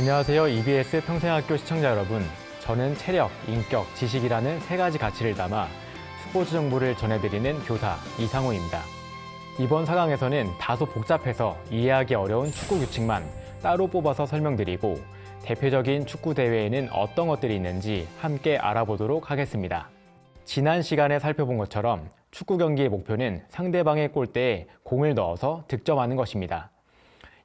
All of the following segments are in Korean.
안녕하세요. EBS 평생학교 시청자 여러분. 저는 체력, 인격, 지식이라는 세 가지 가치를 담아 스포츠 정보를 전해드리는 교사 이상호입니다. 이번 4강에서는 다소 복잡해서 이해하기 어려운 축구 규칙만 따로 뽑아서 설명드리고 대표적인 축구 대회에는 어떤 것들이 있는지 함께 알아보도록 하겠습니다. 지난 시간에 살펴본 것처럼 축구 경기의 목표는 상대방의 골대에 공을 넣어서 득점하는 것입니다.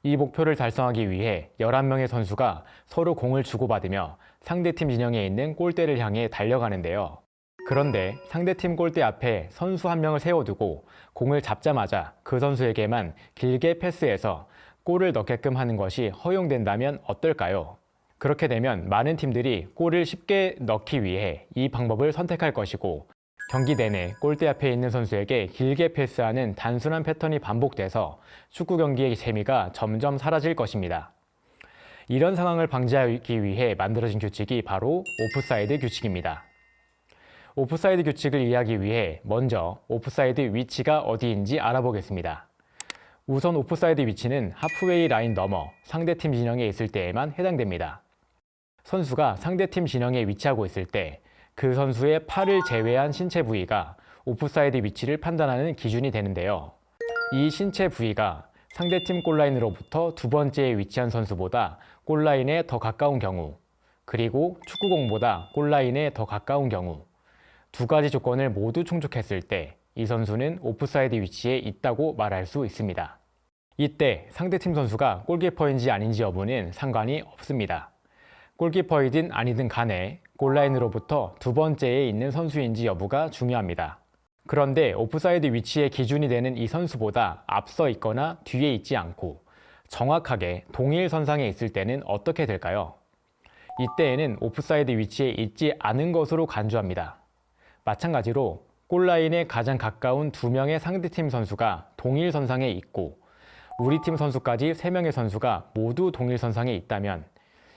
이 목표를 달성하기 위해 11명의 선수가 서로 공을 주고받으며 상대팀 진영에 있는 골대를 향해 달려가는데요. 그런데 상대팀 골대 앞에 선수 한 명을 세워두고 공을 잡자마자 그 선수에게만 길게 패스해서 골을 넣게끔 하는 것이 허용된다면 어떨까요? 그렇게 되면 많은 팀들이 골을 쉽게 넣기 위해 이 방법을 선택할 것이고 경기 내내 골대 앞에 있는 선수에게 길게 패스하는 단순한 패턴이 반복돼서 축구 경기의 재미가 점점 사라질 것입니다. 이런 상황을 방지하기 위해 만들어진 규칙이 바로 오프사이드 규칙입니다. 오프사이드 규칙을 이해하기 위해 먼저 오프사이드 위치가 어디인지 알아보겠습니다. 우선 오프사이드 위치는 하프웨이 라인 너머 상대팀 진영에 있을 때에만 해당됩니다. 선수가 상대팀 진영에 위치하고 있을 때 그 선수의 팔을 제외한 신체 부위가 오프사이드 위치를 판단하는 기준이 되는데요. 이 신체 부위가 상대팀 골라인으로부터 두 번째에 위치한 선수보다 골라인에 더 가까운 경우, 그리고 축구공보다 골라인에 더 가까운 경우, 두 가지 조건을 모두 충족했을 때 이 선수는 오프사이드 위치에 있다고 말할 수 있습니다. 이때 상대팀 선수가 골키퍼인지 아닌지 여부는 상관이 없습니다. 골키퍼이든 아니든 간에 골라인으로부터 두 번째에 있는 선수인지 여부가 중요합니다. 그런데 오프사이드 위치의 기준이 되는 이 선수보다 앞서 있거나 뒤에 있지 않고 정확하게 동일 선상에 있을 때는 어떻게 될까요? 이때에는 오프사이드 위치에 있지 않은 것으로 간주합니다. 마찬가지로 골라인에 가장 가까운 두 명의 상대팀 선수가 동일 선상에 있고 우리 팀 선수까지 세 명의 선수가 모두 동일 선상에 있다면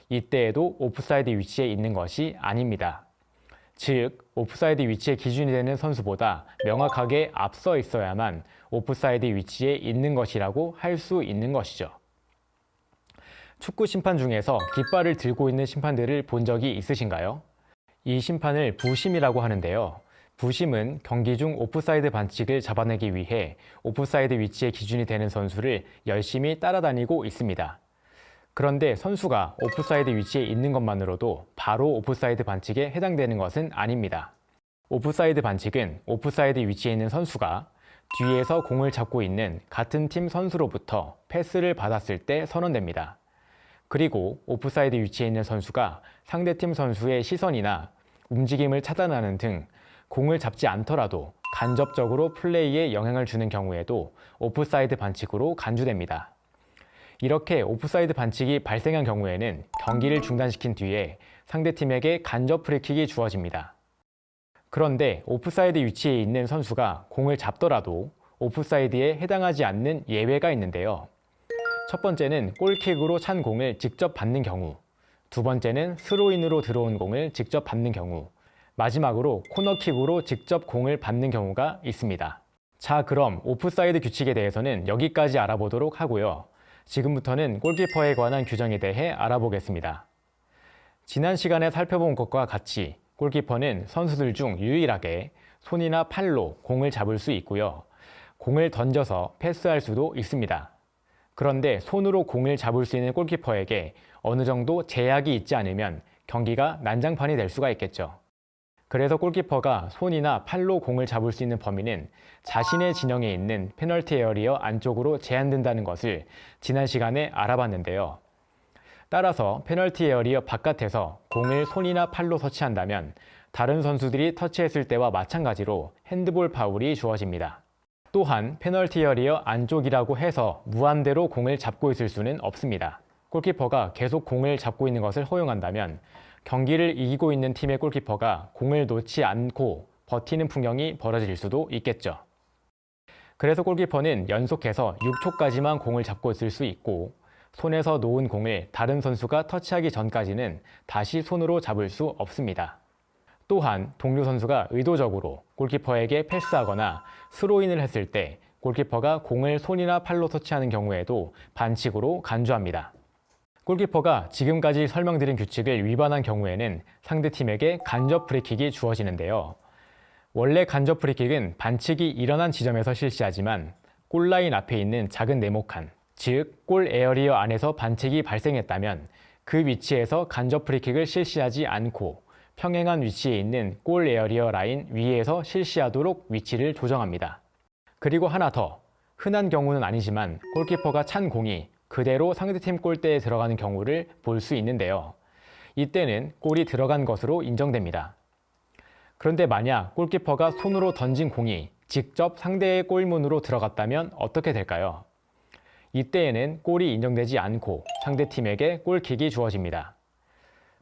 이때에도 오프사이드 위치에 있는 것이 아닙니다. 즉, 오프사이드 위치의 기준이 되는 선수보다 명확하게 앞서 있어야만 오프사이드 위치에 있는 것이라고 할 수 있는 것이죠. 축구 심판 중에서 깃발을 들고 있는 심판들을 본 적이 있으신가요? 이 심판을 부심이라고 하는데요. 부심은 경기 중 오프사이드 반칙을 잡아내기 위해 오프사이드 위치의 기준이 되는 선수를 열심히 따라다니고 있습니다. 그런데 선수가 오프사이드 위치에 있는 것만으로도 바로 오프사이드 반칙에 해당되는 것은 아닙니다. 오프사이드 반칙은 오프사이드 위치에 있는 선수가 뒤에서 공을 잡고 있는 같은 팀 선수로부터 패스를 받았을 때 선언됩니다. 그리고 오프사이드 위치에 있는 선수가 상대팀 선수의 시선이나 움직임을 차단하는 등 공을 잡지 않더라도 간접적으로 플레이에 영향을 주는 경우에도 오프사이드 반칙으로 간주됩니다. 이렇게 오프사이드 반칙이 발생한 경우에는 경기를 중단시킨 뒤에 상대팀에게 간접 프리킥이 주어집니다. 그런데 오프사이드 위치에 있는 선수가 공을 잡더라도 오프사이드에 해당하지 않는 예외가 있는데요. 첫 번째는 골킥으로 찬 공을 직접 받는 경우, 두 번째는 스로인으로 들어온 공을 직접 받는 경우, 마지막으로 코너킥으로 직접 공을 받는 경우가 있습니다. 자, 그럼 오프사이드 규칙에 대해서는 여기까지 알아보도록 하고요. 지금부터는 골키퍼에 관한 규정에 대해 알아보겠습니다. 지난 시간에 살펴본 것과 같이 골키퍼는 선수들 중 유일하게 손이나 팔로 공을 잡을 수 있고요. 공을 던져서 패스할 수도 있습니다. 그런데 손으로 공을 잡을 수 있는 골키퍼에게 어느 정도 제약이 있지 않으면 경기가 난장판이 될 수가 있겠죠. 그래서 골키퍼가 손이나 팔로 공을 잡을 수 있는 범위는 자신의 진영에 있는 페널티 에어리어 안쪽으로 제한된다는 것을 지난 시간에 알아봤는데요. 따라서 페널티 에어리어 바깥에서 공을 손이나 팔로 터치한다면 다른 선수들이 터치했을 때와 마찬가지로 핸드볼 파울이 주어집니다. 또한 페널티 에어리어 안쪽이라고 해서 무한대로 공을 잡고 있을 수는 없습니다. 골키퍼가 계속 공을 잡고 있는 것을 허용한다면 경기를 이기고 있는 팀의 골키퍼가 공을 놓지 않고 버티는 풍경이 벌어질 수도 있겠죠. 그래서 골키퍼는 연속해서 6초까지만 공을 잡고 있을 수 있고 손에서 놓은 공을 다른 선수가 터치하기 전까지는 다시 손으로 잡을 수 없습니다. 또한 동료 선수가 의도적으로 골키퍼에게 패스하거나 스로인을 했을 때 골키퍼가 공을 손이나 팔로 터치하는 경우에도 반칙으로 간주합니다. 골키퍼가 지금까지 설명드린 규칙을 위반한 경우에는 상대팀에게 간접 프리킥이 주어지는데요. 원래 간접 프리킥은 반칙이 일어난 지점에서 실시하지만 골라인 앞에 있는 작은 네모칸, 즉 골 에어리어 안에서 반칙이 발생했다면 그 위치에서 간접 프리킥을 실시하지 않고 평행한 위치에 있는 골 에어리어 라인 위에서 실시하도록 위치를 조정합니다. 그리고 하나 더, 흔한 경우는 아니지만 골키퍼가 찬 공이 그대로 상대팀 골대에 들어가는 경우를 볼 수 있는데요. 이때는 골이 들어간 것으로 인정됩니다. 그런데 만약 골키퍼가 손으로 던진 공이 직접 상대의 골문으로 들어갔다면 어떻게 될까요? 이때에는 골이 인정되지 않고 상대팀에게 골킥이 주어집니다.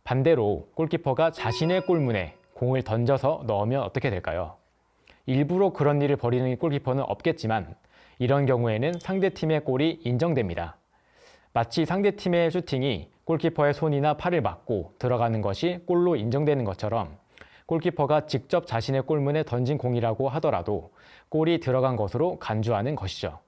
반대로 골키퍼가 자신의 골문에 공을 던져서 넣으면 어떻게 될까요? 일부러 그런 일을 벌이는 골키퍼는 없겠지만 이런 경우에는 상대팀의 골이 인정됩니다. 마치 상대팀의 슈팅이 골키퍼의 손이나 팔을 맞고 들어가는 것이 골로 인정되는 것처럼 골키퍼가 직접 자신의 골문에 던진 공이라고 하더라도 골이 들어간 것으로 간주하는 것이죠.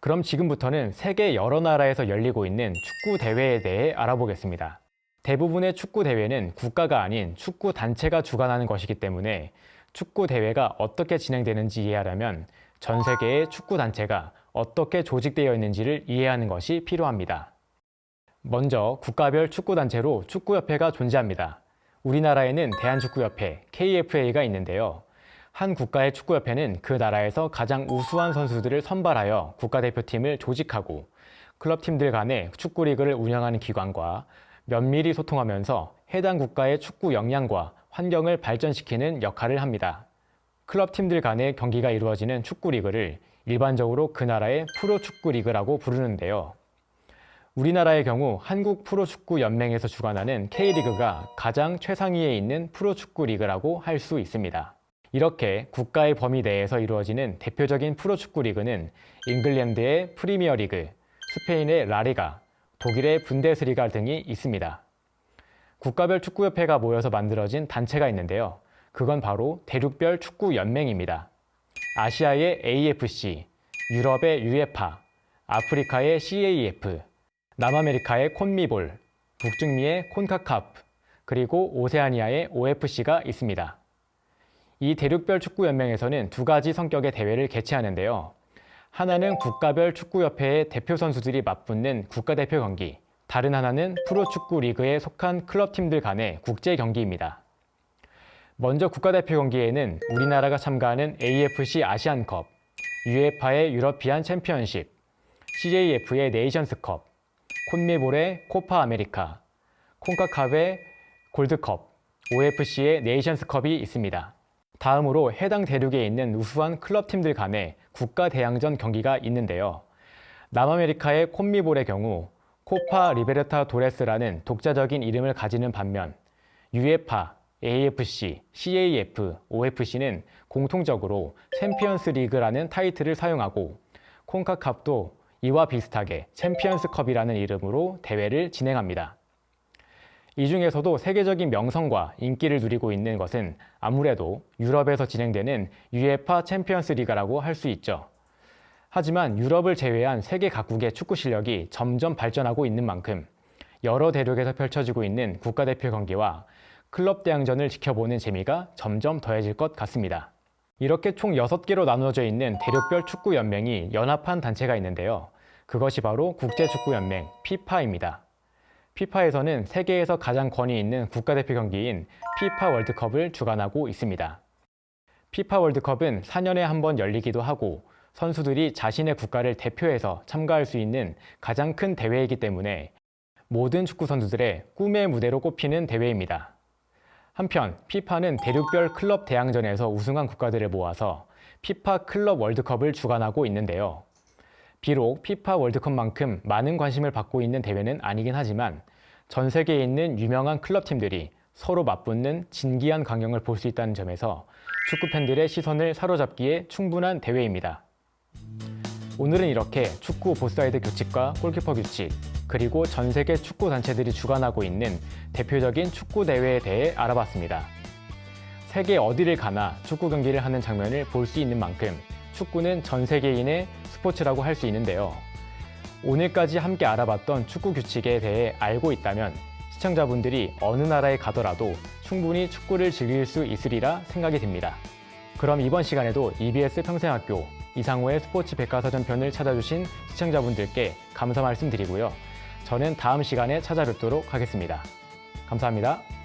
그럼 지금부터는 세계 여러 나라에서 열리고 있는 축구 대회에 대해 알아보겠습니다. 대부분의 축구 대회는 국가가 아닌 축구 단체가 주관하는 것이기 때문에 축구 대회가 어떻게 진행되는지 이해하려면 전 세계의 축구 단체가 어떻게 조직되어 있는지를 이해하는 것이 필요합니다. 먼저 국가별 축구 단체로 축구협회가 존재합니다. 우리나라에는 대한축구협회 KFA가 있는데요. 한 국가의 축구협회는 그 나라에서 가장 우수한 선수들을 선발하여 국가대표팀을 조직하고 클럽팀들 간의 축구 리그를 운영하는 기관과 면밀히 소통하면서 해당 국가의 축구 역량과 환경을 발전시키는 역할을 합니다. 클럽 팀들 간의 경기가 이루어지는 축구 리그를 일반적으로 그 나라의 프로 축구 리그라고 부르는데요. 우리나라의 경우 한국 프로축구 연맹에서 주관하는 K리그가 가장 최상위에 있는 프로축구 리그라고 할 수 있습니다. 이렇게 국가의 범위 내에서 이루어지는 대표적인 프로축구 리그는 잉글랜드의 프리미어 리그, 스페인의 라리가, 독일의 분데스리가 등이 있습니다. 국가별 축구협회가 모여서 만들어진 단체가 있는데요. 그건 바로 대륙별 축구 연맹입니다. 아시아의 AFC, 유럽의 UEFA, 아프리카의 CAF, 남아메리카의 콘미볼, 북중미의 콘카카프, 그리고 오세아니아의 OFC가 있습니다. 이 대륙별 축구연맹에서는 두 가지 성격의 대회를 개최하는데요. 하나는 국가별 축구협회의 대표 선수들이 맞붙는 국가대표 경기, 다른 하나는 프로축구 리그에 속한 클럽팀들 간의 국제 경기입니다. 먼저 국가대표 경기에는 우리나라가 참가하는 AFC 아시안컵, UEFA의 유러피안 챔피언십, CJF의 네이션스컵, 콘메볼의 코파 아메리카, 콘카캅의 골드컵, OFC의 네이션스컵이 있습니다. 다음으로 해당 대륙에 있는 우수한 클럽팀들 간의 국가 대항전 경기가 있는데요. 남아메리카의 콘미볼의 경우 코파 리베르타 도레스라는 독자적인 이름을 가지는 반면 UEFA, AFC, CAF, OFC는 공통적으로 챔피언스 리그라는 타이틀을 사용하고 콘카캅도 이와 비슷하게 챔피언스컵이라는 이름으로 대회를 진행합니다. 이 중에서도 세계적인 명성과 인기를 누리고 있는 것은 아무래도 유럽에서 진행되는 UEFA 챔피언스 리가라고 할 수 있죠. 하지만 유럽을 제외한 세계 각국의 축구 실력이 점점 발전하고 있는 만큼 여러 대륙에서 펼쳐지고 있는 국가대표 경기와 클럽 대항전을 지켜보는 재미가 점점 더해질 것 같습니다. 이렇게 총 6개로 나누어져 있는 대륙별 축구 연맹이 연합한 단체가 있는데요. 그것이 바로 국제축구연맹 피파입니다. 피파에서는 세계에서 가장 권위 있는 국가대표 경기인 피파 월드컵을 주관하고 있습니다. 피파 월드컵은 4년에 한 번 열리기도 하고 선수들이 자신의 국가를 대표해서 참가할 수 있는 가장 큰 대회이기 때문에 모든 축구 선수들의 꿈의 무대로 꼽히는 대회입니다. 한편 피파는 대륙별 클럽 대항전에서 우승한 국가들을 모아서 피파 클럽 월드컵을 주관하고 있는데요. 비록 피파 월드컵만큼 많은 관심을 받고 있는 대회는 아니긴 하지만 전 세계에 있는 유명한 클럽 팀들이 서로 맞붙는 진기한 광경을 볼 수 있다는 점에서 축구 팬들의 시선을 사로잡기에 충분한 대회입니다. 오늘은 이렇게 축구 보사이드 규칙과 골키퍼 규칙, 그리고 전 세계 축구 단체들이 주관하고 있는 대표적인 축구 대회에 대해 알아봤습니다. 세계 어디를 가나 축구 경기를 하는 장면을 볼 수 있는 만큼 축구는 전 세계인의 스포츠라고 할 수 있는데요. 오늘까지 함께 알아봤던 축구 규칙에 대해 알고 있다면 시청자분들이 어느 나라에 가더라도 충분히 축구를 즐길 수 있으리라 생각이 듭니다. 그럼 이번 시간에도 EBS 평생학교 이상호의 스포츠 백과사전 편을 찾아주신 시청자분들께 감사 말씀드리고요. 저는 다음 시간에 찾아뵙도록 하겠습니다. 감사합니다.